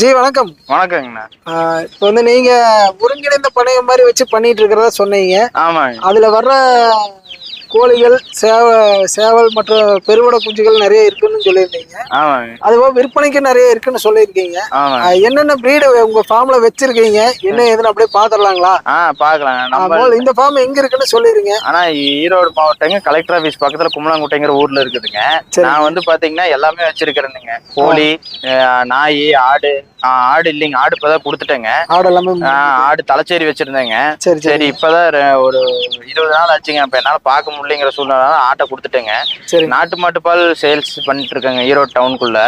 G வணக்கம். வணக்கங்கண்ணா இப்போ வந்து நீங்க ஒருங்கிணைந்த பணையம் மாதிரி வச்சு பண்ணிட்டு இருக்கிறதா சொன்னீங்க. ஆமாங்க. அதுல வர்ற கோழிகள் சேவ சேவல் மற்றும் பெருவிட குஞ்சுகள் நிறைய இருக்குன்னு சொல்லியிருந்தீங்க. அதுபோக விற்பனைக்கு நிறைய இருக்குன்னு சொல்லியிருக்கீங்க. என்னென்ன பிரீடு உங்க ஃபார்ம்ல வச்சிருக்கீங்க? என்ன ஏதுன்னு அப்படியே பாத்துடலாங்களா ஆ பார்க்கலாங்க நம்ம இந்த ஃபார்ம் எங்க இருக்குன்னு சொல்லிருங்க. ஆனா ஈரோடு மாவட்டங்க கலெக்டர் ஆஃபீஸ் பக்கத்துல கும்பலாங்குட்டைங்கிற ஊர்ல இருக்குதுங்க. நான் வந்து பாத்தீங்கன்னா எல்லாமே வச்சிருக்கிறேனுங்க. கோழி நாய் ஆடு ஆடு இல்லைங்க. ஆடு இப்பதான் கொடுத்துட்டேங்க. ஆடு எல்லாமே ஆடு தலைச்சேரி வச்சிருந்தேங்க. சரி சரி. இப்பதான் ஒரு இருபது நாள் ஆச்சுங்க. இப்ப என்னால பார்க்க முடியலைங்கிற சூழ்நிலை ஆட்டை கொடுத்துட்டேங்க. சரி. நாட்டு மாட்டு பால் சேல்ஸ் பண்ணிட்டு இருக்காங்க ஈரோடு டவுனுக்குள்ள.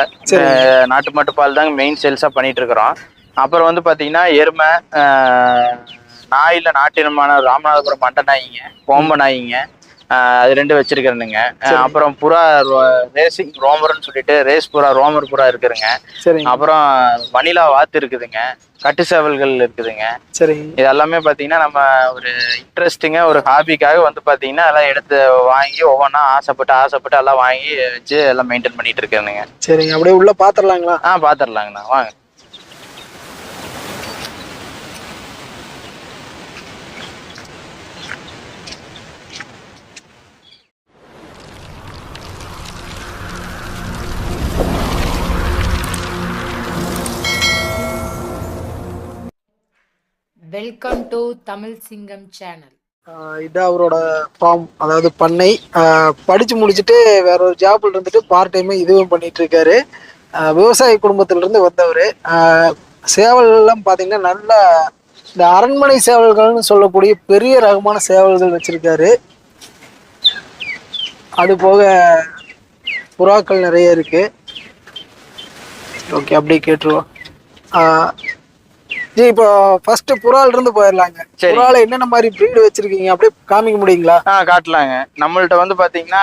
நாட்டு மாட்டு பால் தாங்க மெயின் சேல்ஸா பண்ணிட்டு இருக்கிறோம். அப்புறம் வந்து பாத்தீங்கன்னா எருமை நாயில நாட்டினமான ராமநாதபுரம் மண்டை நாய்ங்க கோம்ப நாய்ங்க. அது ரெண்டு வச்சிருக்கிறேனுங்க. சரி. அப்புறம் புறா ரேசிங் ரோமர்னு சொல்லிட்டு ரேஸ் புறா ரோமர் புறா இருக்குதுங்க. சரிங்க. அப்புறம் வனிலா வாத்து இருக்குதுங்க. கட்டு சேவல்கள் இருக்குதுங்க. சரிங்க. இது எல்லாமே பாத்தீங்கன்னா நம்ம ஒரு இன்ட்ரெஸ்டிங்கா ஒரு ஹாபிக்காக வந்து பாத்தீங்கன்னா எல்லாம் எடுத்து வாங்கி ஒவ்வொன்றா ஆசைப்பட்டு ஆசைப்பட்டு எல்லாம் வாங்கி வச்சு எல்லாம் மெயின்டைன் பண்ணிட்டு இருக்கேனுங்க. சரிங்க. அப்படியே உள்ள பாத்துடலாங்களா ஆ பாத்துடலாங்கண்ணா வாங்க. வெல்கம் டு தமிழ் சிங்கம் சேனல் இது அவரோட ஃபார்ம் அதாவது பண்ணை. படித்து படிச்சு முடிச்சுட்டு வேற ஒரு ஜாப்ல இருந்துட்டு பார்ட் டைம் இதுவும் பண்ணிட்டு இருக்காரு. விவசாய குடும்பத்துல இருந்து வந்தவர். சேவல்லாம் பார்த்தீங்கன்னா நல்ல இந்த அரண்மனை சேவல்கள்னு சொல்லக்கூடிய பெரிய ரகமான சேவல்கள் வச்சிருக்காரு. அது போக புறாக்கள் நிறைய இருக்கு. ஓகே அப்படியே கேட்டுருவோம். ஜி இப்போ ஃபர்ஸ்ட் புறால இருந்து போயிடலாங்க. புறால என்னென்ன மாதிரி breed வச்சிருக்கீங்க? அப்படியே காமிக்க முடியுங்களா? ஆ காட்டலாங்க. நம்மள்ட்ட வந்து பாத்தீங்கன்னா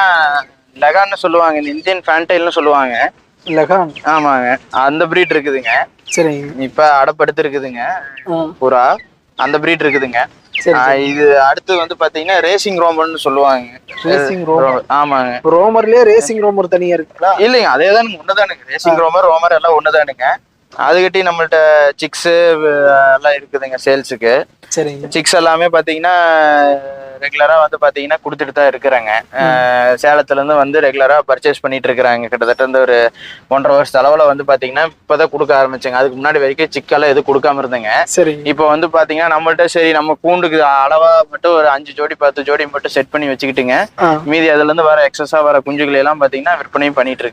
லெகான்னு சொல்லுவாங்க இந்த இந்தியன் ஃபேண்டைல்னு சொல்லுவாங்க. லகான். ஆமாங்க. அந்த பிரீட் இருக்குதுங்க. சரிங்க. இப்ப அடப்படுத்து இருக்குதுங்க. புறா அந்த பிரீட் இருக்குதுங்க. இது அடுத்து வந்து பாத்தீங்கன்னா ரேசிங் ரோமர்னு சொல்லுவாங்க. ரேசிங் ரோமர் ஆமாங்க. ரோமர்லயே ரேசிங் ரோமர் தனியா இருக்குங்களா? இல்லைங்க அதே தானுங்க ஒண்ணுதானுங்க ரேசிங் ரோமர் ரோமர் எல்லாம் ஒண்ணுதானுங்க. அதுகிட்டி நம்மள்ட்ட சிக்ஸ் எல்லாம் இருக்குதுங்க சேல்ஸுக்கு சரிங்க. சிக்ஸ் எல்லாமே பாத்தீங்கன்னா ரெகுலரா வந்து பாத்தீங்கன்னா கொடுத்துட்டு தான் இருக்கிறாங்க. அஹ், சேலத்துல இருந்து வந்து ரெகுலரா பர்ச்சேஸ் பண்ணிட்டு இருக்கிறாங்க. கிட்டத்தட்ட இந்த ஒரு ஒன்றரை வருஷ அளவுல வந்து பாத்தீங்கன்னா இப்பதான் கொடுக்க ஆரம்பிச்சாங்க. அதுக்கு முன்னாடி வரைக்கும் சிக்கெல்லாம் எதுவும் கொடுக்காம இருந்தேங்க. இப்போ வந்து பாத்தீங்கன்னா நம்மள்ட்ட சரி நம்ம கூண்டுக்கு அளவா மட்டும் ஒரு அஞ்சு ஜோடி பத்து ஜோடி மட்டும் செட் பண்ணி வச்சுக்கிட்டுங்க. மீதி அதுல இருந்து வர எக்ஸஸா வர குஞ்சுகளை எல்லாம் பாத்தீங்கன்னா விற்பனையும் பண்ணிட்டு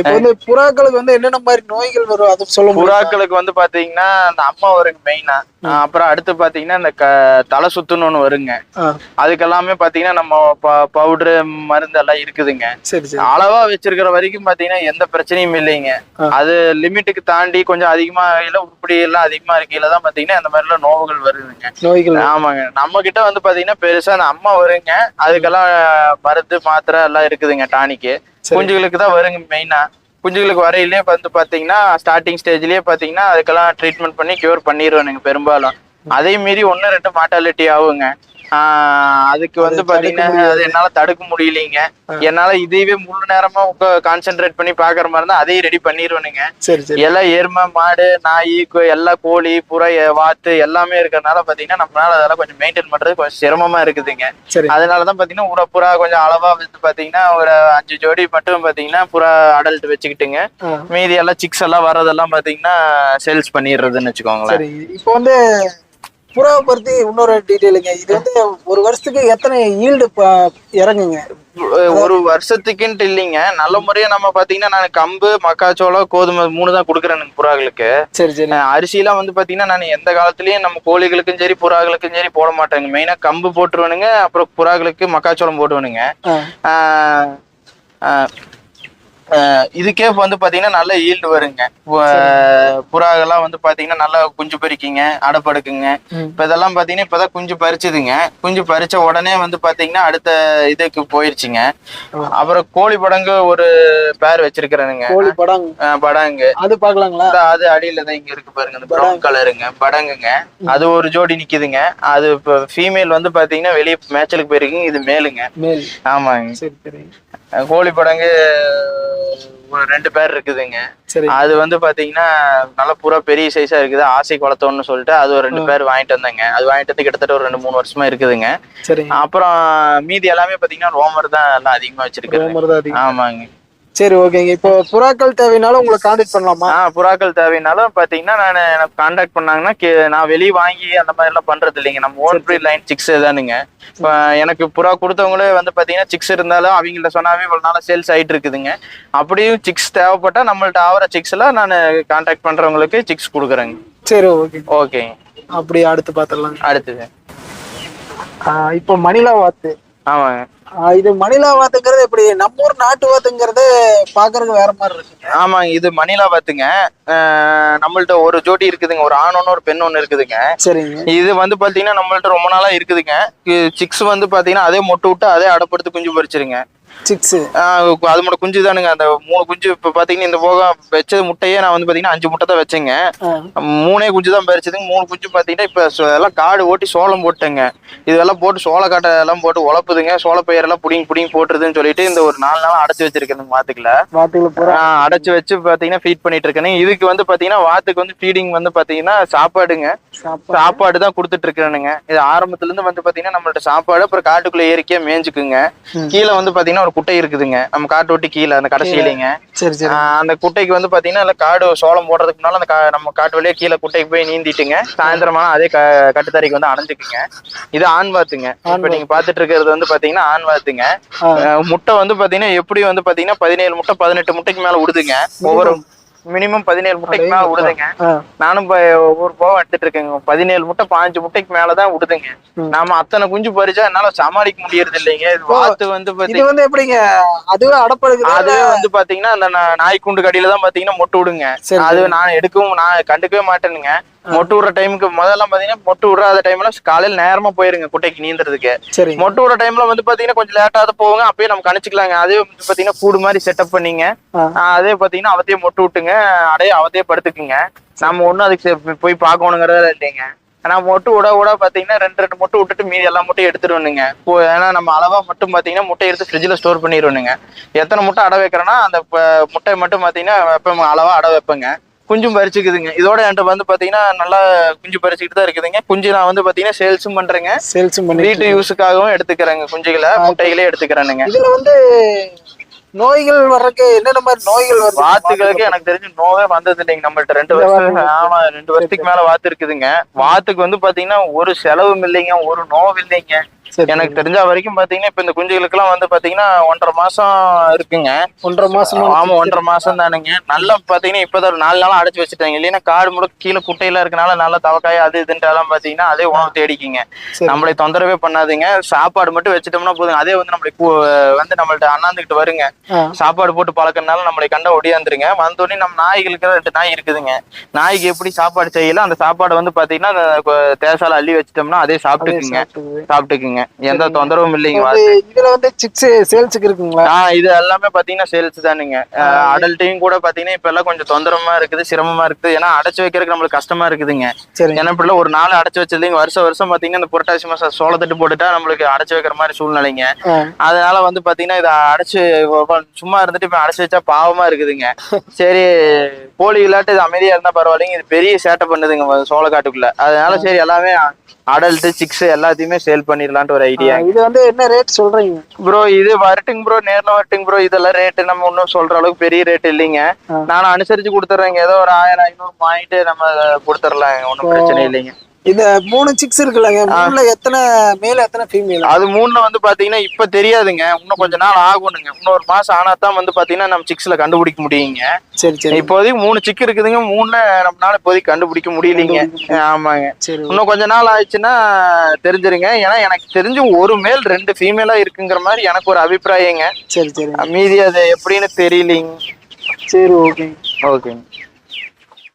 இப்போ வந்து புறாக்களுக்கு வந்து என்னென்ன மாதிரி நோய்கள் வரும்? அது சொல்ல? புறாக்களுக்கு வந்து பாத்தீங்கன்னா அந்த அம்மா வருங்க மெயினா அப்புறம் அடுத்து பாத்தீங்கன்னா இந்த தலை சுத்துன்னு ஒண்ணு வருங்க. அதுக்கெல்லாமே பாத்தீங்கன்னா நம்ம பவுடரு மருந்து எல்லாம் இருக்குதுங்க. அளவா வச்சிருக்கிற வரைக்கும் பாத்தீங்கன்னா எந்த பிரச்சனையும் இல்லைங்க. அது லிமிட்டுக்கு தாண்டி கொஞ்சம் அதிகமா இல்ல உருப்படி எல்லாம் அதிகமா இருக்கையில தான் பாத்தீங்கன்னா இந்த மாதிரி எல்லாம் நோவுகள் வருதுங்க. நோய்கள் ஆமாங்க. நம்ம கிட்ட வந்து பாத்தீங்கன்னா பெருசா அந்த அம்மா வருங்க. அதுக்கெல்லாம் மருந்து மாத்திரை எல்லாம் இருக்குதுங்க டானிக்கு. குஞ்சுகளுக்கு தான் வருங்க மெயினா குஞ்சுகளுக்கு வரையிலே வந்து பாத்தீங்கன்னா ஸ்டார்டிங் ஸ்டேஜ்லயே பாத்தீங்கன்னா அதுக்கெல்லாம் ட்ரீட்மெண்ட் பண்ணி கியூர் பண்ணிடுவானுங்க பெரும்பாலும். அதே மீறி ஒன்னு ரெண்டு மார்டாலிட்டி ஆகுங்க. அதுக்கு வந்து பாத்தீங்கன்னா அது என்னால தடுக்க முடியலைங்க. என்னால இதையவே முழு நேரமா கான்சென்ட்ரேட் பண்ணி பாக்குற மாதிரி இருந்தா அதையும் ரெடி பண்ணிடுவானுங்க எல்லாம் எருமை மாடு நாய் எல்லா கோழி புறா வாத்து எல்லாமே இருக்கறனால பாத்தீங்கன்னா நம்மளால அதெல்லாம் கொஞ்சம் மெயின்டைன் பண்றது கொஞ்சம் சிரமமா இருக்குதுங்க. அதனாலதான் பாத்தீங்கன்னா உர புறா கொஞ்சம் அளவா வந்து பாத்தீங்கன்னா ஒரு அஞ்சு ஜோடி மட்டும் பாத்தீங்கன்னா புறா அடல்ட் வச்சுக்கிட்டுங்க. மீதி எல்லாம் சிக்ஸ் எல்லாம் வரதெல்லாம் பாத்தீங்கன்னா சேல்ஸ் பண்ணிடுறதுன்னு வச்சுக்கோங்களேன். இப்போ வந்து புறாவை பத்தி இன்னொரு டீட்டெயிலுங்க. இது வந்து ஒரு வருஷத்துக்கு எத்தனை ஈல்டு இறங்குங்க? ஒரு வருஷத்துக்குன்ட்டு இல்லைங்க. நல்ல முறையா நம்ம பாத்தீங்கன்னா நான் கம்பு மக்காச்சோளம் கோதுமை மூணு தான் கொடுக்குறேன் புறாக்களுக்கு. சரி சரி. அரிசிலாம் வந்து பாத்தீங்கன்னா நான் எந்த காலத்துலயும் நம்ம கோழிகளுக்கும் சரி புறாக்களுக்கும் சரி போட மாட்டேங்க. மெயினா கம்பு போட்டுருவேனுங்க. அப்புறம் புறாக்களுக்கு மக்காச்சோளம் போட்டுவேனுங்க இதுக்கே வந்து பாத்தீங்கன்னா நல்ல ஈல்டு வருங்க. புறாகெல்லாம் வந்து பாத்தீங்கன்னா நல்லா குஞ்சு பறிக்குங்க அடைப்படுக்குங்க. இப்ப இதெல்லாம் பாத்தீங்கன்னா இப்பதான் குஞ்சு பறிச்சுதுங்க. குஞ்சு பறிச்ச உடனே வந்து பாத்தீங்கன்னா அடுத்த இதுக்கு போயிருச்சுங்க. அப்புறம் கோழி படங்கு ஒரு பேர் வச்சிருக்கிறேனுங்க. கோழி ஆஹ் படாங்கு. அது பார்க்கலாங்களா? இந்த அது அடியில தான் இங்க இருக்கு பாருங்க இந்த ப்ரௌன் கலருங்க படங்குங்க. அது ஒரு ஜோடி நிக்குதுங்க. அது இப்போ ஃபீமேல் வந்து பாத்தீங்கன்னா வெளியே மேய்ச்சலுக்கு போயிருக்குங்க. இது மேலுங்க மேல். ஆமாங்க. சரி சரி. கோழி படங்கு ரெண்டு பேர் இருக்குதுங்க. அது வந்து பாத்தீங்கன்னா நல்ல பூரா பெரிய சைஸா இருக்குது. ஆசை குளத்தோன்னு சொல்லிட்டு அது ஒரு ரெண்டு பேர் வாங்கிட்டு வந்தாங்க. அது வாங்கிட்டு வந்து கிட்டத்தட்ட ஒரு ரெண்டு மூணு வருஷமா இருக்குதுங்க. அப்புறம் மீதி எல்லாமே பாத்தீங்கன்னா ரோமர் தான் எல்லாம் அதிகமா அதிகம். ஆமாங்க. சரி ஓகேங்க. இப்போ புறாக்கள் தேவைனாலும் உங்களை காண்டாக்ட் பண்ணலாமா? ஆ புறாக்கள் தேவைனாலும் பாத்தீங்கன்னா நான் எனக்கு கான்டாக்ட் பண்ணாங்கன்னா நான் வெளியே வாங்கி அந்த மாதிரி எல்லாம் பண்றது இல்லைங்க. நம்ம ஓன் ப்ரீட் லைன் சிக்ஸ் தானுங்க. இப்போ எனக்கு புறா கொடுத்தவங்களே வந்து பாத்தீங்கன்னா சிக்ஸ் இருந்தாலும் அவங்கள்ட்ட சொன்னாவே இவ்வளவு நாளா சேல்ஸ் ஆயிட்டு இருக்குதுங்க. அப்படியும் சிக்ஸ் தேவைப்பட்டா நம்மள்ட்ட ஆகிற சிக்ஸ்ல நான் கான்டாக்ட் பண்றவங்களுக்கு சிக்ஸ் கொடுக்குறேங்க. சரி ஓகே. ஓகேங்க. அப்படி அடுத்து பார்த்துடலாங்க அடுத்தது இப்போ மணிலா வாத்து. ஆமாங்க. இது மணிலா வாத்துங்கிறது எப்படி நம்ம ஊர் நாட்டு வாத்துங்கிறது பாக்குறதுக்கு வேற மாதிரி இருக்குங்க ஆமாங்க இது மணிலா பாத்துங்க நம்மள்ட்ட ஒரு ஜோடி இருக்குதுங்க ஒரு ஆண் ஒன்று ஒரு பெண் ஒன்று இருக்குதுங்க. சரிங்க. இது வந்து பாத்தீங்கன்னா நம்மள்ட்ட ரொம்ப நாளா இருக்குதுங்க. சிக்ஸ் வந்து பாத்தீங்கன்னா அதே மொட்டை விட்டு அதே அடப்படுத்து குஞ்சு பொரிச்சிருங்க. சிக்ஸ். அது மட்டும் குஞ்சு தானுங்க. அந்த மூணு குஞ்சு இப்ப பாத்தீங்கன்னா இந்த போக வச்ச முட்டையே நான் வந்து பாத்தீங்கன்னா அஞ்சு முட்டை தான் வச்சேங்க. மூணே குஞ்சு தான் பறிச்சதுங்க. மூணு குஞ்சு பாத்தீங்கன்னா இப்ப எல்லாம் காடு ஓட்டி சோளம் போட்டேங்க. இதெல்லாம் போட்டு சோளக்காட்டை எல்லாம் போட்டு உழப்புதுங்க. சோள பயிர் எல்லாம் புடிங்கி புடிங்கி போட்டுருதுன்னு சொல்லிட்டு இந்த ஒரு நாலு நாள் அடைச்சு வச்சிருக்கேன் ஆஹ் அடைச்சு வச்சு பாத்தீங்கன்னா ஃபீட் பண்ணிட்டு இருக்கேன் இதுக்கு வந்து பாத்தீங்கன்னா வாத்துக்கு வந்து ஃபீடிங் வந்து பாத்தீங்கன்னா சாப்பாடுங்க. சாப்பாடு. தான் கொடுத்துட்டு இருக்கிறேனுங்க இது ஆரம்பத்துல இருந்து வந்து பாத்தீங்கன்னா நம்மள்ட்ட சாப்பாடு அப்புறம் காட்டுக்குள்ள ஏறிக்கே மேய்ஞ்சுக்குங்க ம். கீழே வந்து பாத்தீங்கன்னா ஒரு குட்டை இருக்குதுங்க. நம்ம காட்டு ஒட்டி கீழே அந்த கடைசியிலைங்க சரி அந்த குட்டைக்கு வந்து பாத்தீங்கன்னா காடு சோளம் போடுறதுக்கு முன்னால அந்த நம்ம காட்டு வழியா கீழே குட்டைக்கு போய் நீந்திட்டுங்க. சாயந்தரமான அதே க கட்டுத்தரைக்கு வந்து அணைஞ்சுக்குங்க. இது ஆண் வாத்துங்க. இப்ப நீங்க பாத்துட்டு இருக்கிறது வந்து பாத்தீங்கன்னா ஆண் வாத்துங்க. முட்டை வந்து பாத்தீங்கன்னா எப்படி வந்து பாத்தீங்கன்னா பதினேழு முட்டை பதினெட்டு முட்டைக்கு மேல விடுதுங்க ஒவ்வொரு மினிமம் பதினேழு முட்டைக்கு மேல விடுதுங்க. நானும் இப்ப ஒவ்வொரு போகம் எடுத்துட்டு இருக்கேங்க பதினேழு முட்டை பாஞ்சு முட்டைக்கு மேலதான் விடுதுங்க. நாம அத்தனை குஞ்சு பறிச்சா என்னால சமாளிக்க முடியறது இல்லைங்க. இது வாத்து வந்து இது வந்து எப்படிங்க? அதுவே அடப்படுக்குது அதுவே வந்து பாத்தீங்கன்னா அந்த நாய்க்குண்டு கடியில தான் பாத்தீங்கன்னா மொட்டு விடுங்க. அது நான் எடுக்கவும் நான் கண்டுக்கவே மாட்டேனுங்க. மொட்டு விடுற டைமுக்கு முதல்ல பாத்தீங்கன்னா மொட்டு விடுறாத டைம்ல காலையில நேரமா போயிருங்க குட்டைக்கு நீந்துறதுக்கு. சரி மொட்டு விடுற டைம்ல வந்து பாத்தீங்கன்னா கொஞ்சம் லேட்டா தான் போவாங்க அப்பயே நம்ம கணிச்சுக்கலாங்க. அதே வந்து பாத்தீங்கன்னா கூடு மாதிரி செட்டப் பண்ணீங்க. அதே பாத்தீங்கன்னா அவத்தையே மொட்டு விட்டுங்க அடையே அவத்தையே படுத்துக்குங்க. நம்ம ஒண்ணும் அதுக்கு போய் பார்க்கணுங்கிறத இல்லைங்க. ஆனா மொட்டு விட விட பாத்தீங்கன்னா ரெண்டு ரெண்டு மொட்டை விட்டுட்டு மீதி எல்லா முட்டையும் எடுத்துருவணுங்க. இப்போ ஏன்னா நம்ம அளவா மட்டும் பாத்தீங்கன்னா முட்டை எடுத்து ஃப்ரிட்ஜில் ஸ்டோர் பண்ணிடுவணுங்க எத்தனை முட்டை அடை வைக்கிறேன்னா அந்த முட்டையை மட்டும் பாத்தீங்கன்னா வைப்பேன் அளவா அடை வைப்பேங்க. குஞ்சும் பறிச்சுக்குதுங்க. இதோட என்கிட்ட வந்து பாத்தீங்கன்னா நல்லா குஞ்சு பறிச்சுக்கிட்டு தான் இருக்குதுங்க. குஞ்சு நான் வந்து பாத்தீங்கன்னா சேல்ஸும் பண்றேங்க. சேல்ஸும் பண்ணி வீட்டு யூஸுக்காகவும் எடுத்துக்கிறேங்க குஞ்சுகளை. முட்டைகளே எடுத்துக்கிறேனுங்க. இதுல வந்து நோய்கள் வர்றதுக்கு என்னென்ன மாதிரி நோய்கள் வருது? வாத்துகளுக்கு எனக்கு தெரிஞ்சு நோவே வந்தது இல்லைங்க நம்மள்ட்ட. ரெண்டு வருஷம் ஆமா ரெண்டு வருஷத்துக்கு மேல வாத்து இருக்குதுங்க. வாத்துக்கு வந்து பாத்தீங்கன்னா ஒரு செலவும் இல்லைங்க ஒரு நோவு இல்லைங்க. எனக்கு தெரிஞ்ச வரைக்கும் பாத்தீங்கன்னா இப்ப இந்த குஞ்சுகளுக்கு எல்லாம் வந்து பாத்தீங்கன்னா ஒன்றரை மாசம் இருக்குங்க. ஒன்றரை மாசம் ஆமா ஒன்றரை மாசம் தானுங்க. நல்லா பாத்தீங்கன்னா இப்பதான் ஒரு நாலு நாள் அடைச்சு வச்சுட்டாங்க. இல்லைன்னா காடு முழுக்க கீழே குட்டையில இருக்கனால நல்லா தவக்காய் அது இதுன்ட்டு எல்லாம் பாத்தீங்கன்னா அதே உணவு தேடிக்குங்க. நம்மளை தொந்தரவே பண்ணாதுங்க. சாப்பாடு மட்டும் வச்சுட்டோம்னா போதுங்க. அதே வந்து நம்மளை வந்து நம்மள்ட்ட அண்ணாந்துக்கிட்டு வருங்க. சாப்பாடு போட்டு பழக்கறனால நம்மளை கண்ட ஒடியாந்துருங்க. வந்தோடனே நம்ம நாய்களுக்கு ரெண்டு நாய் இருக்குதுங்க. நாய்க்கு எப்படி சாப்பாடு செய்யல அந்த சாப்பாடு வந்து பாத்தீங்கன்னா தேசால அள்ளி வச்சிட்டோம்னா அதே அதே சாப்பிட்டுக்குங்க. சாப்பிட்டுக்குங்க எந்த தொந்தரவும் இல்லைங்க இதுல வந்து சிக்ஸ் சேல்ஸுக்கு இருக்குங்களா? இது எல்லாமே பாத்தீங்கன்னா சேல்ஸ் தானுங்க அடல்ட்டையும் கூட பாத்தீங்கன்னா இப்ப எல்லாம் கொஞ்சம் தொந்தரமா இருக்குது சிரமமா இருக்குது. ஏன்னா அடைச்சு வைக்கிறதுக்கு நம்மளுக்கு கஷ்டமா இருக்குதுங்க. ஏன்னா இப்ப ஒரு நாள் அடைச்சு வச்சிருந்தீங்க வருஷம் வருஷம் பாத்தீங்கன்னா இந்த புரட்டாசி மாசம் சோளத்தட்டு போட்டுட்டா நம்மளுக்கு அடைச்சு வைக்கிற மாதிரி சூழ்நிலைங்க. அதனால வந்து பாத்தீங்கன்னா இதை அடைச்சு சும்மா இருந்துட்டு இப்ப அடைச்சு வச்சா பாவமா இருக்குதுங்க. சரி கோழி இல்லாட்டு இது அமைதியா இருந்தா பரவாயில்லைங்க. இது பெரிய சேட்டை பண்ணுதுங்க சோளக்காட்டுக்குள்ள. அதனால சரி எல்லாமே அடல்ட் சிக்ஸ் எல்லாத்தையுமே சேல் பண்ணிடலான்ட்டு ஒரு ஐடியா இது வந்து என்ன ரேட் சொல்றீங்க? ப்ரோ இது வரட்டுங்க ப்ரோ நேர்ல வரட்டுங்க ப்ரோ இதெல்லாம் ரேட்டு நம்ம ஒன்றும் சொல்ற அளவுக்கு பெரிய ரேட் இல்லைங்க. ஆ. நானும் அனுசரிச்சு கொடுத்துட்றேங்க ஏதோ ஒரு ஆயிரம் ஐநூறு வாங்கிட்டு நம்ம கொடுத்துடலாம் ஒன்றும் பிரச்சனை இல்லைங்க. இந்த மூணு சிக்ஸ் இருக்குல்லங்க. மூணுல எத்தனை மேல் எத்தனை ஃபீமேல் அது மூணுல வந்து பாத்தீங்கன்னா இப்ப தெரியாதுங்க. இன்னும் கொஞ்ச நாள் ஆகணுங்க இன்னொரு மாசம் ஆனா தான் வந்து பாத்தீங்கன்னா நம்ம சிக்ஸ்ல கண்டுபிடிக்க முடியுங்க. சரி சரி. இப்போதைக்கு மூணு சிக்கு இருக்குதுங்க. மூணுல நம்மளால இப்போதைக்கு கண்டுபிடிக்க முடியலைங்க. ஆமாங்க. சரி இன்னும் கொஞ்ச நாள் ஆயிடுச்சுன்னா தெரிஞ்சிருங்க. ஏன்னா எனக்கு தெரிஞ்சு ஒரு மேல் ரெண்டு ஃபீமேலா இருக்குங்கிற மாதிரி எனக்கு ஒரு அபிப்பிராயங்க. சரி சரி. மீதி அது எப்படின்னு தெரியலைங்க சரி ஓகே ஓகேங்க.